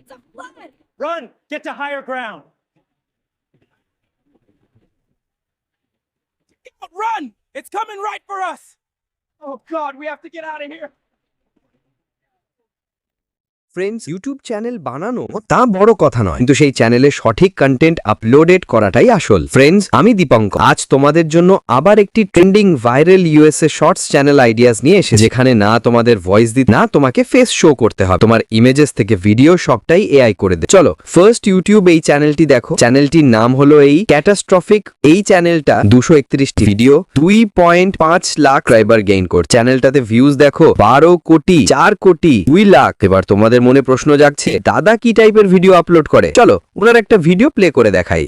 It's a flood! Run! Get to higher ground! Run! It's coming right for us! Oh god, we have to get out of here! Friends YouTube channel বানানো তা বড় কথা নয়। কিন্তু সেই চ্যানেলে সঠিক কন্টেন্ট আপলোডেড করাটাই আসল। ফ্রেন্ডস আমি দীপঙ্ক আজ তোমাদের জন্য আবার একটি trending viral USA shorts channel ideas নিয়ে এসে যেখানে না তোমাদের ভয়েস দিতে, না তোমাকে ফেস শো করতে হবে। তোমার ইমেজেস থেকে ভিডিও সবটাই এআই করে দেয়। চলো ফার্স্ট ইউটিউব এই চ্যানেলটি দেখো। চ্যানেলটির নাম হলো এই ক্যাটাস্ট্রফিক এই চ্যানেলটা দুশো একত্রিশটি ভিডিও দুই পয়েন্ট পাঁচ লাখ ড্রাইভার গেইন কর। চ্যানেলটাতে ভিউজ দেখো, বারো কোটি, চার কোটি, দুই লাখ। এবার তোমাদের মনে প্রশ্ন জাগছে, দাদা কি টাইপের ভিডিও আপলোড করে? চলো, ওনার একটা ভিডিও প্লে করে দেখাই।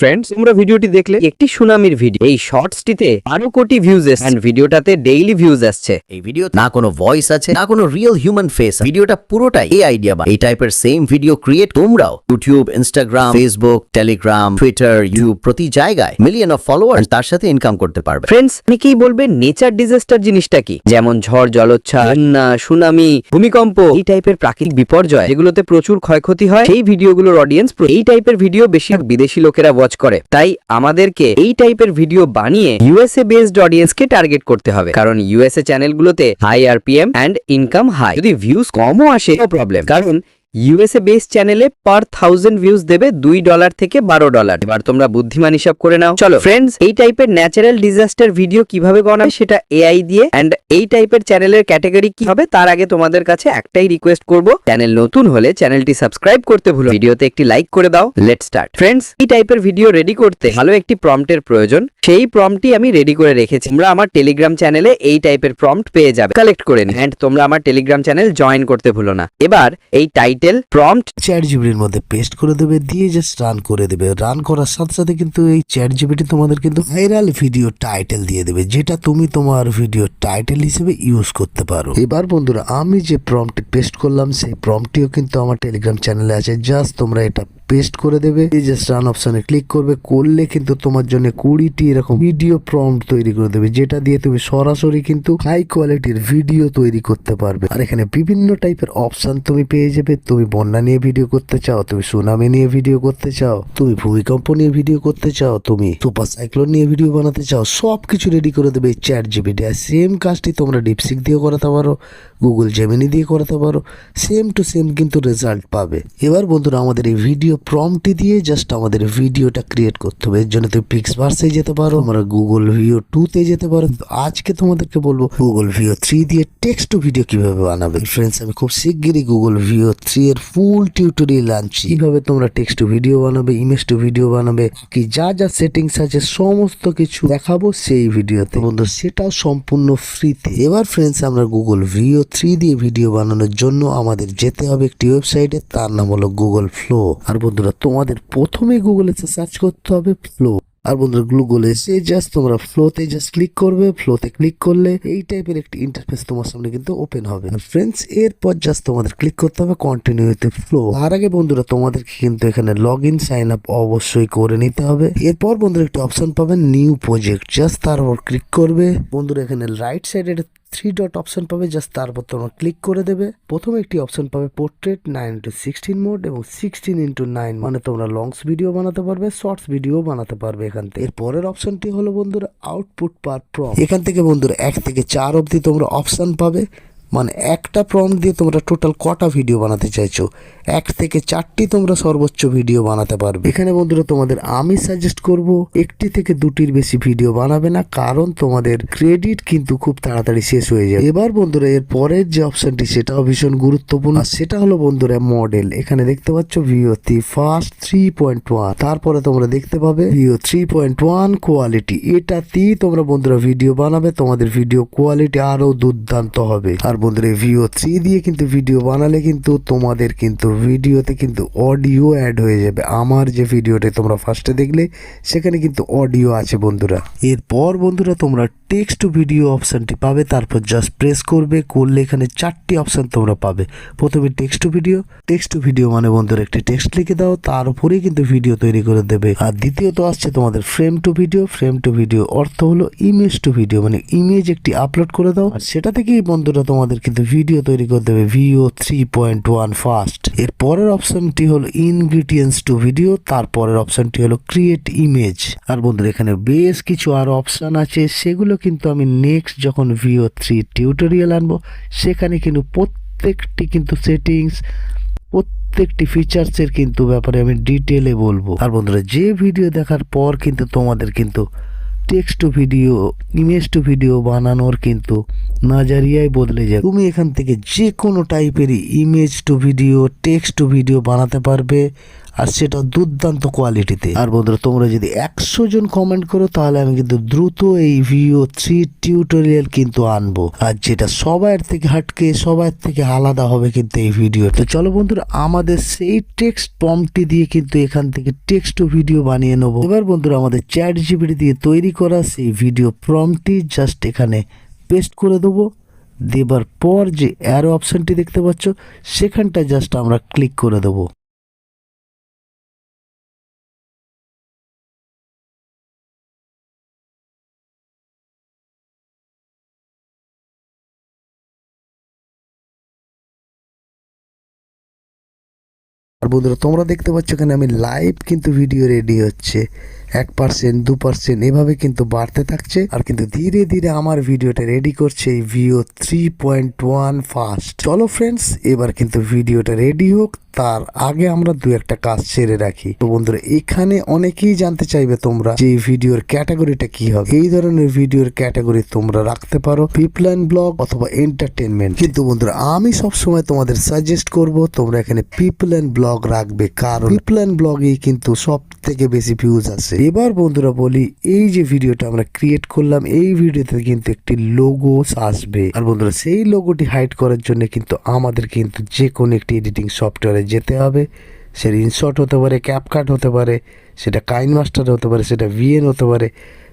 ফ্রেন্ডস তোমরা ভিডিওটি দেখলে একটি সুনামির ভিডিও এই শর্টসটিতে আরও কোটি ভিউজ এসছে। এন্ড ভিডিওটাতে ডেইলি ভিউজ আসছে। এই ভিডিও না কোনো ভয়েস আছে না কোনো রিয়েল হিউম্যান ফেস ভিডিওটা পুরোটাই এই আইডিয়া বা। এই টাইপের সেম ভিডিও ক্রিয়েট তোমরাও YouTube Instagram Facebook Telegram Twitter YouTube প্রতি জায়গায় মিলিয়ন অফ ফলোয়ার তার সাথে ইনকাম করতে পারবে। ফ্রেন্ডস অনেকেই বলবে নেচার ডিজাস্টার জিনিসটা কি? যেমন ঝড় জলোচ্ছ্বাস বন্যা সুনামি ভূমিকম্প এই টাইপের প্রাকৃতিক বিপর্যয় যেগুলোতে প্রচুর ক্ষয়ক্ষতি হয় সেই ভিডিওগুলোর অডিয়েন্স এই টাইপের ভিডিও বেশি বিদেশি লোকেরা ওয়াচ করে। তাই আমাদেরকে এই টাইপের ভিডিও বানিয়ে ইউএসএ বেসড অডিয়েন্সকে টার্গেট করতে হবে। কারণ USA চ্যানেলগুলোতে high RPM and income high যদি ভিউজ কমও আসে প্রবলেম কারণ ইউএসএ বেস চ্যানেলে পার থাউজেন্ড ভিউজ দেবে দুই ডলার থেকে বারো ডলার এবার তোমরা বুদ্ধিমান হিসাব করে নাও। চলো ফ্রেন্ডস এই টাইপের ন্যাচারাল ডিজাস্টার ভিডিও কীভাবে বানাবে সেটা এআই দিয়ে অ্যান্ড এই টাইপের চ্যানেলের ক্যাটাগরি কি হবে তার আগে তোমাদের কাছে একটাই রিকোয়েস্ট করব। চ্যানেল নতুন হলে চ্যানেলটি সাবস্ক্রাইব করতে ভুলো ভিডিওতে একটি লাইক করে দাও। লেট স্টার্ট ফ্রেন্ডস এই টাইপের ভিডিও রেডি করতে ভালো একটি প্রম্পটের প্রয়োজন। সেই প্রম্পটটি আমি রেডি করে রেখেছি। তোমরা আমার টেলিগ্রাম চ্যানেলে এই টাইপের প্রম্পট পেয়ে যাবে। কালেক্ট করে নিন অ্যান্ড তোমরা আমার টেলিগ্রাম চ্যানেল জয়েন করতে ভুলো না। এবার এই টাইটেল প্রম্পট চ্যাট জিবিটির মধ্যে পেস্ট করে দেবে, দিয়ে জাস্ট রান করে দেবে। রান করার সাথে সাথে কিন্তু এই চ্যাট জিবিটি তোমাদের কিন্তু ভাইরাল ভিডিও টাইটেল দিয়ে দেবে, যেটা তুমি তোমার ভিডিও টাইটেল হিসেবে ইউজ করতে পারো। এবার বন্ধুরা, আমি যে প্রম্পট পেস্ট করলাম, সেই প্রম্পটিও কিন্তু আমার টেলিগ্রাম চ্যানেলে আছে। জাস্ট তোমরা এটা পেস্ট করে দেবে। এই জাস্ট রান অপশনে ক্লিক করবে, করলে কিন্তু তোমার জন্য কুড়িটি এরকম ভিডিও প্রম্পট তৈরি করে দেবে, যেটা দিয়ে তুমি সরাসরি কিন্তু হাই কোয়ালিটির ভিডিও তৈরি করতে পারবে। আর এখানে বিভিন্ন টাইপের অপশন তুমি পেয়ে যাবে। তুমি বন্যা নিয়ে ভিডিও করতে চাও, তুমি সুনামি নিয়ে ভিডিও করতে চাও, তুমি ভূমিকম্প নিয়ে ভিডিও করতে চাও, তুমি সুপার সাইক্লোন নিয়ে ভিডিও বানাতে চাও সব কিছু রেডি করে দেবে চ্যাট জিবিটি আর সেম কাজটি তোমরা ডিপসিক দিয়ে করাতে পারো গুগল জেমিনি দিয়ে করাতে পারো সেম টু সেম কিন্তু রেজাল্ট পাবে। এবার বন্ধুরা, আমাদের এই ভিডিও প্রম্পটি দিয়ে জাস্ট আমাদের ভিডিওটা ক্রিয়েট করতে হবে। এর জন্য তুমি পিক্স ভার্সে যেতে পারো আমরা গুগল ভিও টুতে যেতে পারো। আজকে তোমাদেরকে বলব গুগল ভিও থ্রি দিয়ে টেক্সট টু ভিডিও কীভাবে বানাবে। ফ্রেন্ডস আমি খুব শিগগিরই গুগল ভিও থ্রি এর ফুল টিউটোরিয়াল আনছি। কীভাবে তোমরা টেক্সট টু ভিডিও বানাবে ইমেজ টু ভিডিও বানাবে কি যা যা সেটিংস আছে, সমস্ত কিছু দেখাবো সেই ভিডিওতে বন্ধু সেটাও সম্পূর্ণ ফ্রিতে এবার ফ্রেন্ডস আমরা গুগল ভিও থ্রি দিয়ে ভিডিও বানানোর জন্য আমাদের যেতে হবে একটি ওয়েবসাইটে তার নাম হলো গুগল ফ্লো আর বন্ধুরা, তোমাদের প্রথমে গুগলে সার্চ করতে হবে ফ্লো আর বন্ধুরা গুগলে এসে জাস্ট তোমরা ফ্লোতে জাস্ট ক্লিক করবে। ফ্লোতে ক্লিক করলে এই টাইপের একটি ইন্টারফেস তোমার সামনে কিন্তু ওপেন হবে। আর ফ্রেন্ডস এরপর জাস্ট তোমাদের ক্লিক করতে হবে কন্টিনিউ উইথ ফ্লো তার আগে বন্ধুরা, তোমাদেরকে কিন্তু এখানে লগ ইন সাইন আপ অবশ্যই করে নিতে হবে। এরপর বন্ধুরা, একটি অপশন পাবেন নিউ প্রজেক্ট জাস্ট তার উপর ক্লিক করবে। বন্ধুরা, এখানে রাইট সাইডে থ্রি ডট অপশন পাবে জাস্ট তার উপর তোমরা ক্লিক করে দেবে। প্রথম একটি অপশন পাবে portrait nine into sixteen mode এবং সিক্সটিন ইন্টু নাইন মানে তোমরা লংস ভিডিও বানাতে পারবে শর্টস ভিডিও বানাতে পারবে এখান থেকে। এর পরের অপশনটি হলো বন্ধুরা আউটপুট পার প্রম এখান থেকে বন্ধুরা এক থেকে চার অবধি তোমরা অপশন পাবে। মানে একটা প্রম্পট দিয়ে তোমরা টোটাল কটা ভিডিও বানাতে চাইছো? এক থেকে চারটি তোমরা সর্বোচ্চ ভিডিও বানাতে পারবে। এখানে বন্ধুরা তোমাদের আমি সাজেস্ট করব, একটি থেকে দুটির বেশি ভিডিও বানাবে না, কারণ তোমাদের ক্রেডিট কিন্তু খুব তাড়াতাড়ি শেষ হয়ে যায় এবার বন্ধুরা এর পরের যে অপশনটি সেটাও ভীষণ গুরুত্বপূর্ণ। সেটা হলো বন্ধুরা মডেল এখানে দেখতে পাচ্ছ Veo three fast three point one তারপরে তোমরা দেখতে পাবে Veo three point one quality এটাতেই তোমরা বন্ধুরা ভিডিও বানাবে, তোমাদের ভিডিও কোয়ালিটি আরও দুর্দান্ত হবে। আর বন্ধুরা ভিও থ্রি দিয়ে কিন্তু ভিডিও বানালে কিন্তু তোমাদের কিন্তু ভিডিওতে কিন্তু অডিও অ্যাড হয়ে যাবে। আমার যে ভিডিওটা তোমরা ফার্স্টে দেখলে, সেখানে কিন্তু অডিও আছে বন্ধুরা। এরপর বন্ধুরা তোমরা টেক্সট টু ভিডিও অপশানটি পাবে, তারপর জাস্ট প্রেস করবে, করলে এখানে চারটি অপশান তোমরা পাবে। প্রথমে text to video text to video মানে বন্ধুরা একটি টেক্সট লিখে দাও তার উপরেই কিন্তু ভিডিও তৈরি করে দেবে। আর দ্বিতীয়ত আসছে তোমাদের frame to video frame to video অর্থ হলো ইমেজ টু ভিডিও মানে ইমেজ একটি আপলোড করে দাও। আর সেটা থেকেই বন্ধুরা তোমাদের কিন্তু ভিডিও তৈরি করতে হবে Veo three point one first এর পরের অপশনটি হলো ইনগ্রিডিয়েন্টস টু ভিডিও তারপরের অপশনটি হলো ক্রিয়েট ইমেজ আর বন্ধুরা, এখানে বেশ কিছু আরও অপশান আছে, সেগুলো কিন্তু আমি নেক্সট যখন ভিও থ্রি টিউটোরিয়াল আনব, সেখানে কিন্তু প্রত্যেকটি কিন্তু সেটিংস প্রত্যেকটি ফিচার্সের কিন্তু ব্যাপারে আমি ডিটেলে বলব। আর বন্ধুরা, যে ভিডিও দেখার পর কিন্তু তোমাদের কিন্তু text to video image to video বানানোর কিন্তু নাজারিয়াই বদলে যায় তুমি এখান থেকে যে কোনো টাইপের image to video text to video বানাতে পারবে। আর সেটা দুর্দান্ত কোয়ালিটিতে আর বন্ধুরা, তোমরা যদি একশো জন কমেন্ট করো, তাহলে আমি কিন্তু দ্রুত এই ভিও থ্রি টিউটোরিয়াল কিন্তু আনব। আর যেটা সবার থেকে হাটকে, সবার থেকে আলাদা হবে কিন্তু এই ভিডিও তো চলো বন্ধুরা, আমাদের সেই টেক্সট পম্পটি দিয়ে কিন্তু এখান থেকে টেক্সট ভিডিও বানিয়ে নেব। এবার বন্ধুরা, আমাদের চ্যাট জিবিটি দিয়ে তৈরি করা সেই ভিডিও প্রম্পটি জাস্ট এখানে পেস্ট করে দেবো। দেবার পর যে অ্যারো অপশানটি দেখতে পাচ্ছ সেখানটা জাস্ট আমরা ক্লিক করে দেবো। আর বন্ধুরা তোমরা দেখতে পাচ্ছ এখানে আমি লাইভ কিন্তু ভিডিও রেডি হচ্ছে। এক পার্সেন্ট দু পার্সেন্ট এভাবে কিন্তু বাড়তে থাকছে। আর কিন্তু ধীরে ধীরে আমার ভিডিওটা রেডি করছে এই Veo three point one fast চলো ফ্রেন্ডস এবার কিন্তু ভিডিওটা রেডি হোক, তার আগে আমরা দু একটা কাজ সেরে রাখি। তো বন্ধুরা, এখানে অনেকেই জানতে চাইবে তোমরা যে ভিডিওর ক্যাটাগরিটা কি হবে। এই ধরনের ভিডিওর ক্যাটাগরি তোমরা রাখতে পারো পিপলাইন ব্লগ অথবা এন্টারটেনমেন্ট কিন্তু বন্ধুরা, আমি সব সময় তোমাদের সাজেস্ট করব, তোমরা এখানে পিপলাইন ব্লগ রাখবে। কারণ পিপলাইন ব্লগেই কিন্তু সব থেকে বেশি ভিউজ আসে। এবার বন্ধুরা বলি, এই যে ভিডিওটা আমরা ক্রিয়েট করলাম, এই ভিডিওতে কিন্তু একটি লোগো আসবে। আর বন্ধুরা, সেই লোগোটি হাইড করার জন্য কিন্তু আমাদের কিন্তু যে কোনো একটি এডিটিং সফটওয়্যারে যেতে হবে। সেটা ইনশট হতে পারে ক্যাপকাট হতে পারে, সেটা কাইন মাস্টার হতে পারে, সেটা ভিএন হতে পারে।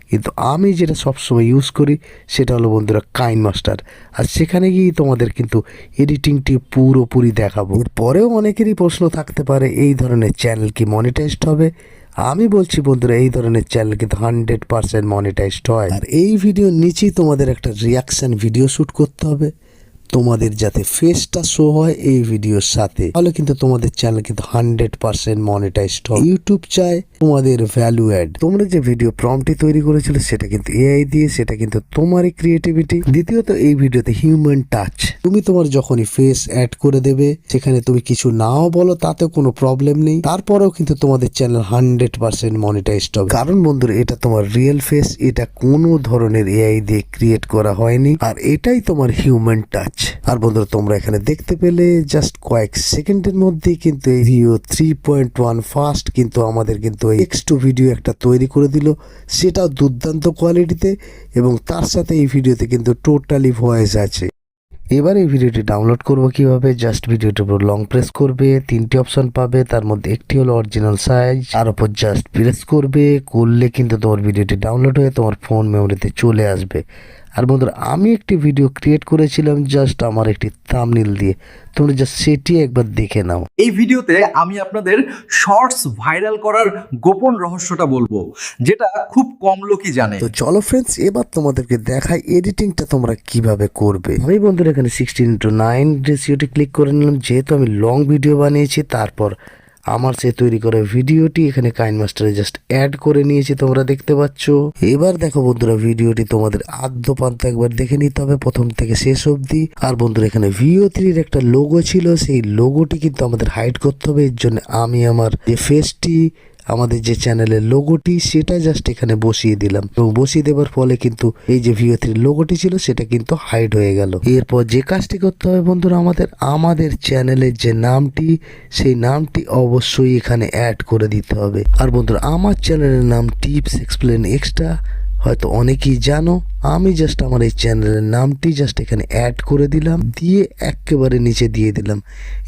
কিন্তু আমি যেটা সবসময় ইউজ করি, সেটা হলো বন্ধুরা কাইন মাস্টার আর সেখানে গিয়ে তোমাদের কিন্তু এডিটিংটি পুরোপুরি দেখাবো। পরেও অনেকেরই প্রশ্ন থাকতে পারে, এই ধরনের চ্যানেল কি মনিটাইজড হবে? আমি বলছি বন্ধুরা, এই ধরনের চ্যানেল কিন্তু হান্ড্রেড পার্সেন্ট মনিটাইজড হয়। আর এই ভিডিও নিচেই তোমাদের একটা রিয়াকশান ভিডিও শ্যুট করতে হবে। তোমাদের যাতে ফেসটা শো হয় এই ভিডিওর সাথে। তাহলে কিন্তু তোমাদের চ্যানেল কিন্তু হান্ড্রেড পার্সেন্ট মনিটাইজড হয়। ইউটিউব চায় তোমাদের ভ্যালু অ্যাড তোমরা যে ভিডিও প্রম্পটি তৈরি করেছিল, সেটা কিন্তু এআই দিয়ে, সেটা কিন্তু তোমারই ক্রিয়েটিভিটি দ্বিতীয়ত, এই ভিডিওতে হিউম্যান টাচ তুমি তোমার যখনই ফেস অ্যাড করে দেবে, সেখানে তুমি কিছু নাও বলো, তাতেও কোনো প্রবলেম নেই। তারপরেও কিন্তু তোমাদের চ্যানেল হান্ড্রেড পার্সেন্ট মনিটাইজড হবে। কারণ বন্ধুরা, এটা তোমার রিয়েল ফেস এটা কোনো ধরনের এআই দিয়ে ক্রিয়েট করা হয়নি, আর এটাই তোমার হিউম্যান টাচ আর বন্ধুরা, তোমরা এখানে দেখতে পেলে জাস্ট কয়েক সেকেন্ডের মধ্যেই কিন্তু এই video three point one fast কিন্তু আমাদের কিন্তু এক্স ভিডিও একটা তৈরি করে দিল। সেটাও দুর্দান্ত কোয়ালিটিতে এবং তার সাথে এই ভিডিওতে কিন্তু টোটালি ভয়েস আছে। এবার এই ভিডিওটি ডাউনলোড করব কীভাবে? জাস্ট ভিডিওটির উপর লং প্রেস করবে, তিনটি অপশন পাবে, তার মধ্যে একটি হলো অরিজিনাল সাইজ তার উপর জাস্ট প্রেস করবে, করলে কিন্তু তোমার ভিডিওটি ডাউনলোড হয়ে তোমার ফোন মেমোরিতে চলে আসবে। আর বন্ধুরা আমি একটি ভিডিও ক্রিয়েট করেছিলাম জাস্ট আমার একটি থামনিল দিয়ে। তোমরা জাস্ট সেটি একবার দেখে নাও। এই ভিডিওতে আমি আপনাদের শর্টস ভাইরাল করার গোপন রহস্যটা বলব যেটা খুব কম লোকই জানে। তো চলো ফ্রেন্ডস এবার তোমাদেরকে দেখাই এডিটিংটা তোমরা কীভাবে করবে। আমি বন্ধুরা এখানে সিক্সটিন ইন্টু নাইন রেসিওটি ক্লিক করে নিলাম যেহেতু আমি লং ভিডিও বানিয়েছি তারপর আমার সে তৈরি করা ভিডিওটি এখানে কাইন মাস্টারে জাস্ট অ্যাড করে নিয়েছি, তোমরা দেখতে পাচ্ছ। এবার দেখো বন্ধুরা, ভিডিওটি তোমাদের আদ্য পান্ত একবার দেখে নিতে হবে, প্রথম থেকে শেষ অবধি। আর বন্ধুরা, এখানে ভিও থ্রির একটা লোগো ছিল, সেই লোগোটি কিন্তু আমাদের হাইড করতে হবে, এর জন্য আমি আমার যে ফেসটি আমাদের যে চ্যানেলের লোগোটি সেটা জাস্ট এখানে বসিয়ে দিলাম। এবং বসিয়ে দেওয়ার ফলে কিন্তু এই যে ভিও থ্রির লোগোটি ছিল, সেটা কিন্তু হাইড হয়ে গেল। এরপর যে কাজটি করতে হবে বন্ধুরা, আমাদের আমাদের চ্যানেলের যে নামটি, সেই নামটি অবশ্যই এখানে অ্যাড করে দিতে হবে। আর বন্ধুরা, আমার চ্যানেলের নাম টিপস এক্সপ্লেন এক্সট্রা হয়তো অনেকেই জানো, আমি জাস্ট আমার এই চ্যানেলের নামটি জাস্ট এখানে অ্যাড করে দিলাম, দিয়ে একেবারে নিচে দিয়ে দিলাম।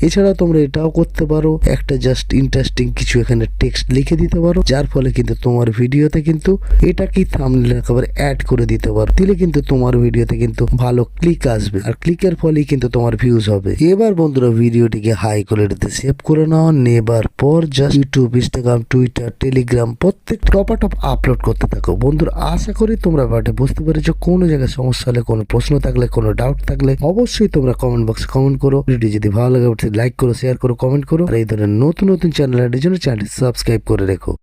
এছাড়া তোমরা এটাও করতে পারো, একটা জাস্ট ইন্টারেস্টিং কিছু এখানে টেক্সট লিখে দিতে পারো, যার ফলে কিন্তু তোমার ভিডিওতে কিন্তু এটা কি থামনেল একেবারে অ্যাড করে দিতে পারো। দিলে কিন্তু তোমার ভিডিওতে কিন্তু ভালো ক্লিক আসবে, আর ক্লিকের ফলেই কিন্তু তোমার ভিউজ হবে। এবার বন্ধুরা ভিডিওটিকে হাই কোয়ালিটিতে সেভ করে নাও, নেবার পর just YouTube Instagram Twitter Telegram প্রত্যেক টপ টপ আপলোড করতে থাকো। বন্ধুরা আশা করি তোমরা ব্যাপারটা বুঝতে পেরেছ। কোন জায়গায় সমস্যা হলে, কোনো প্রশ্ন থাকলে, কোনো ডাউট থাকলে অবশ্যই তোমরা কমেন্ট বক্সে কমেন্ট করো। ভিডিও যদি ভালো লাগে লাইক করো শেয়ার করো কমেন্ট করো। আর এই ধরনের নতুন নতুন চ্যানেল জন্য চ্যানেলটি সাবস্ক্রাইব করে রেখো।